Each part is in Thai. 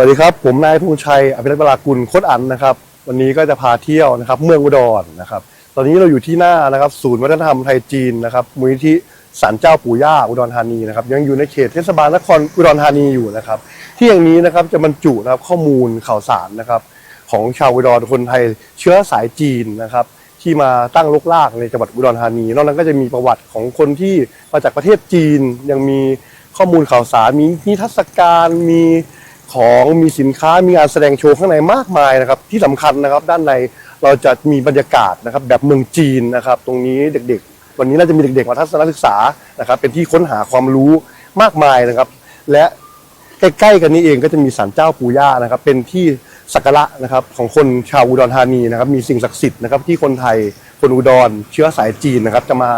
วัสดีครับ ผมนายภูชัยอภิรัตน์เวลากุลโคตรอันนะครับ วันนี้ก็จะพาเที่ยวนะครับ เมืองอุดรนะครับ ตอนนี้เราอยู่ที่หน้านะครับ ศูนย์วัฒนธรรมไทยจีนนะครับมูลนิธิศาลเจ้าปู่ย่าอุดรธานีนะครับ ยังอยู่ในเขตเทศบาลนครอุดรธานีอยู่นะครับ ที่อย่างนี้นะครับจะบรรจุนะครับข้อมูลข่าวสารนะครับ ของชาวอุดรคนไทยเชื้อสายจีนนะครับ ที่มาตั้งลกลากในจังหวัดอุดรธานี นอกนั้นก็จะมีประวัติของคนที่มาจากประเทศจีนยังมีข้อมูลข่าวสารมีนิทรรศการมี ของมีสินค้ามีงานแสดงโชว์ข้างในมากมายนะครับที่สำคัญนะครับด้านในเราจะมีบรรยากาศนะครับแบบเมืองจีนนะครับ ตรงนี้เด็กๆ วันนี้น่าจะมีเด็กๆมาทัศนศึกษานะครับ เป็นที่ค้นหาความรู้มากมายนะครับ และใกล้ๆกันนี้เองก็จะมีศาลเจ้าปู่ย่านะครับ เป็นที่สักการะนะครับของคนชาวอุดรธานีนะครับ มีสิ่งศักดิ์สิทธิ์นะครับที่คนไทยคนอุดรเชื้อสายจีนนะครับ จะมา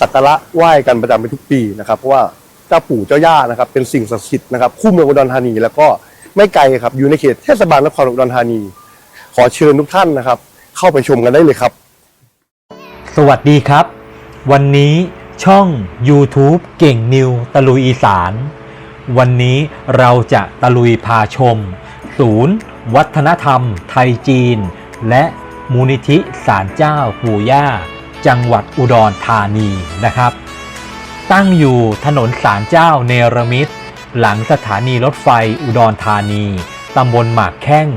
สักการะไหว้กันประจำเป็นทุกปีนะครับเพราะว่าเจ้าปู่เจ้าย่านะครับ เป็นสิ่งศักดิ์สิทธิ์นะครับคู่เมืองอุดรธานีแล้วก็ ไม่ไกลครับอยู่ในเขตเทศบาลนครอุดรธานี ขอเชิญทุกท่านนะครับ เข้าไปชมกันได้เลยครับ สวัสดีครับ วันนี้ช่อง YouTube เก่งนิวตะลุยอีสาน วันนี้เราจะตะลุยพาชม ศูนย์ วัฒนธรรม ไทยจีน และมูลนิธิศาลเจ้าปู่ย่า จังหวัดอุดรธานีนะครับ ตั้งอยู่ถนนศาลเจ้าเนรมิตร หลังสถานีรถไฟอุดรธานี ตำบลหมากแข้ง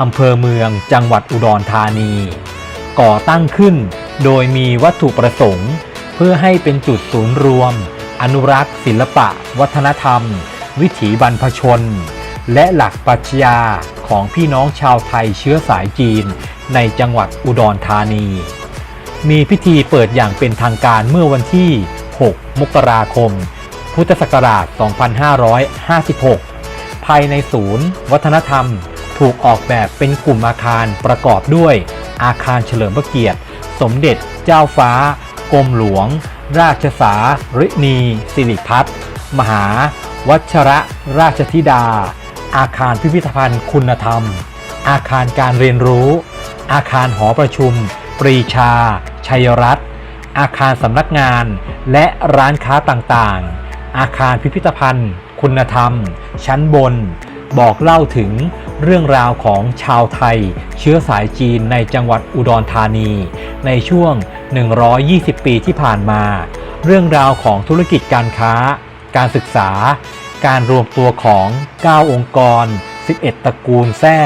อำเภอเมืองจังหวัดอุดรธานี ก่อตั้งขึ้นโดยมีวัตถุประสงค์ เพื่อให้เป็นจุดศูนย์รวม อนุรักษ์ศิลปะ วัฒนธรรม วิถีบรรพชน และหลักปรัชญาของพี่น้องชาวไทยเชื้อสายจีนในจังหวัดอุดรธานี มีพิธีเปิดอย่างเป็นทางการเมื่อวันที่ 6 มกราคม พุทธศักราช 2556 ภายในศูนย์ วัฒนธรรม ถูกออกแบบเป็นกลุ่มอาคารประกอบด้วย อาคารเฉลิมพระเกียรติ สมเด็จเจ้าฟ้ากรมหลวง ราชสารินีสิริพัฒน์มหา วัชระราชธิดา อาคารพิพิธภัณฑ์คุณธรรม อาคารการเรียนรู้ อาคารหอประชุม ปรีชา ชัยรัตน์อาคารสำนักงาน และร้านค้าต่างๆ อาคารพิพิธภัณฑ์ คุณธรรม ชั้นบน บอกเล่าถึงเรื่องราวของชาวไทย เชื้อสายจีนในจังหวัดอุดรธานี ในช่วง 120 ปีที่ผ่านมา เรื่องราวของธุรกิจการค้า การศึกษา การรวมตัวของ 9 องค์กร 11 ตระกูลแท้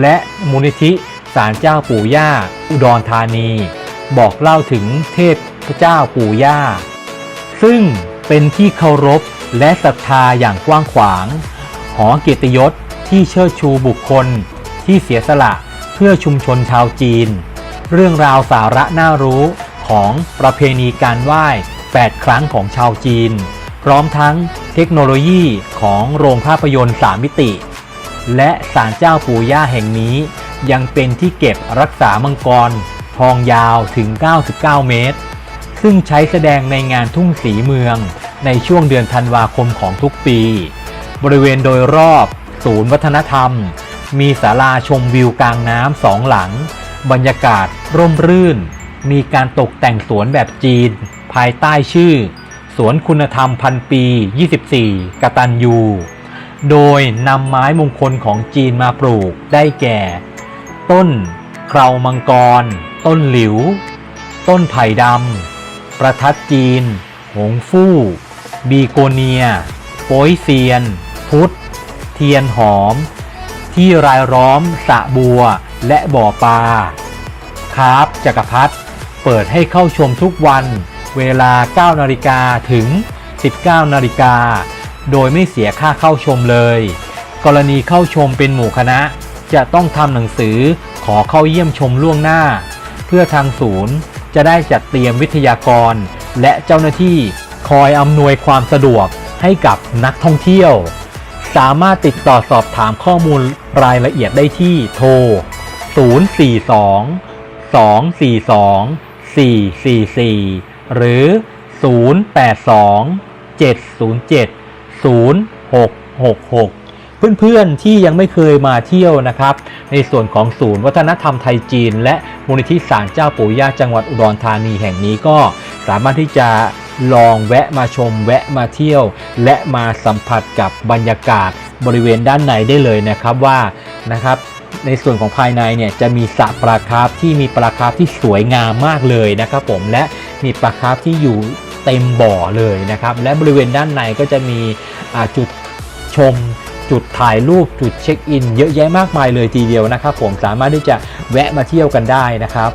และมูลนิธิศาลเจ้าปู่ย่า อุดรธานี บอกเล่าถึงเทพเจ้าปู่ย่า ซึ่ง เป็นที่เคารพและศรัทธาอย่างกว้างขวาง หอเกียรติยศที่เชิดชูบุคคล ที่เสียสละเพื่อชุมชนชาวจีน เรื่องราวสาระน่ารู้ของประเพณีการไหว้ 8 ครั้งของชาวจีน พร้อมทั้งเทคโนโลยีของโรงภาพยนตร์3มิติ และศาลเจ้าปู่ย่าแห่งนี้ ยังเป็นที่เก็บรักษามังกร ทองยาวถึง 99 เมตร ซึ่งใช้แสดงในงานทุ่งสีเมือง ในช่วงเดือนธันวาคมของทุกปี บริเวณโดยรอบ ศูนย์วัฒนธรรม มีศาลาชมวิวกลางน้ำสองหลัง บรรยากาศร่มรื่น มีการตกแต่งสวนแบบจีน ภายใต้ชื่อ สวนคุณธรรมพันปี 24 กตันยู โดยนำไม้มงคลของจีนมาปลูกได้แก่ ต้นเครามังกร ต้นหลิว ต้นไผ่ดำ ประทัดจีน หงฟู่ บีโกเนียโป้ยเซียน พุทธ เทียนหอม ที่รายล้อมสะบัวและบ่อปลาคาร์บจักรพัฒเปิดให้เข้าชมทุกวันเวลา 9 นาฬิกาถึง 19 นาฬิกา โดยไม่เสียค่าเข้าชมเลย กรณีเข้าชมเป็นหมู่คณะ จะต้องทำหนังสือขอเข้าเยี่ยมชมล่วงหน้า เพื่อทางศูนย์จะได้จัดเตรียมวิทยากร และเจ้าหน้าที่ คอยอำนวยความสะดวกให้กับนักท่องเที่ยว สามารถติดต่อสอบถามข้อมูลรายละเอียดได้ที่โทร 042 242 444 หรือ 082 707 0666เพื่อนๆที่ยังไม่เคยมาเที่ยวนะครับ ในส่วนของศูนย์วัฒนธรรมไทยจีน และมูลนิธิศาลเจ้าปู่ย่าจังหวัดอุดรธานีแห่งนี้ก็สามารถที่จะ ลองแวะมาชมแวะมาเที่ยว และมาสัมผัสกับบรรยากาศบริเวณด้านในได้เลยนะครับว่านะครับในส่วนของภายในเนี่ยจะมีสระปลาคาร์ฟที่มีปลาคาร์ฟที่สวยงามมากเลยนะครับผมและมีปลาคาร์ฟที่อยู่เต็มบ่อเลยนะครับและบริเวณด้านในก็จะมีจุดชมจุดถ่ายรูปจุดเช็คอิน เยอะแยะมากมายเลยทีเดียวนะครับผมสามารถที่จะแวะมาเที่ยวกันได้นะครับ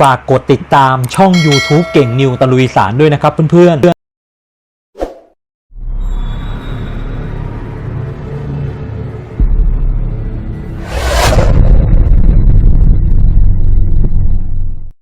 ฝากกดติดตามช่อง YouTube เก่งนิวตะลุยสารด้วยนะครับเพื่อนๆ